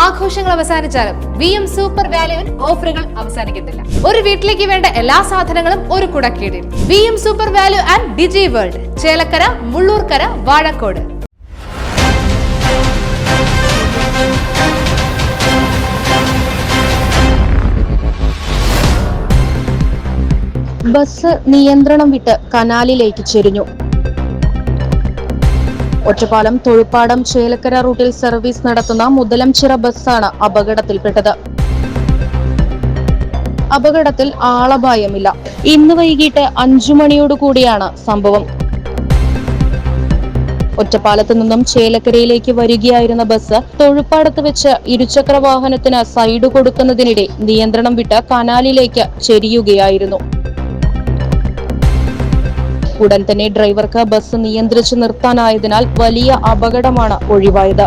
ആഘോഷങ്ങൾ അവസാനിച്ചാലും V M super വാല്യുവിൽ ഓഫറുകൾ അവസാനിക്കുന്നില്ല. ഒരു വീട്ടിലേക്ക് വേണ്ട എല്ലാ സാധനങ്ങളും ഒരു കുടക്കീടിൽ. V M super value and Digi world Chelakkara Mullurkara Vazhakkode. Bus നിയന്ത്രണം വിട്ട് കനാലിലേക്ക് ചെരിഞ്ഞു. ഒറ്റപ്പാലം തൊഴുപ്പാടം ചേലക്കര റൂട്ടിൽ സർവീസ് നടത്തുന്ന മുതലംചിറ ബസ്സാണ് അപകടത്തിൽപ്പെട്ടത്. അപകടത്തിൽ ആളപായമില്ല. ഇന്ന് വൈകിട്ട് അഞ്ചു മണിയോടുകൂടിയാണ് സംഭവം. ഒറ്റപ്പാലത്ത് നിന്നും ചേലക്കരയിലേക്ക് വരികയായിരുന്ന ബസ് തൊഴുപ്പാടത്ത് വെച്ച് ഇരുചക്ര വാഹനത്തിന് സൈഡ് കൊടുക്കുന്നതിനിടെ നിയന്ത്രണം വിട്ട് കനാലിലേക്ക് ചെരിയുകയായിരുന്നു. ഉടൻ തന്നെ ഡ്രൈവർക്ക് ബസ് നിയന്ത്രിച്ചു നിർത്താനായതിനാൽ വലിയ അപകടമാണ് ഒഴിവായത്.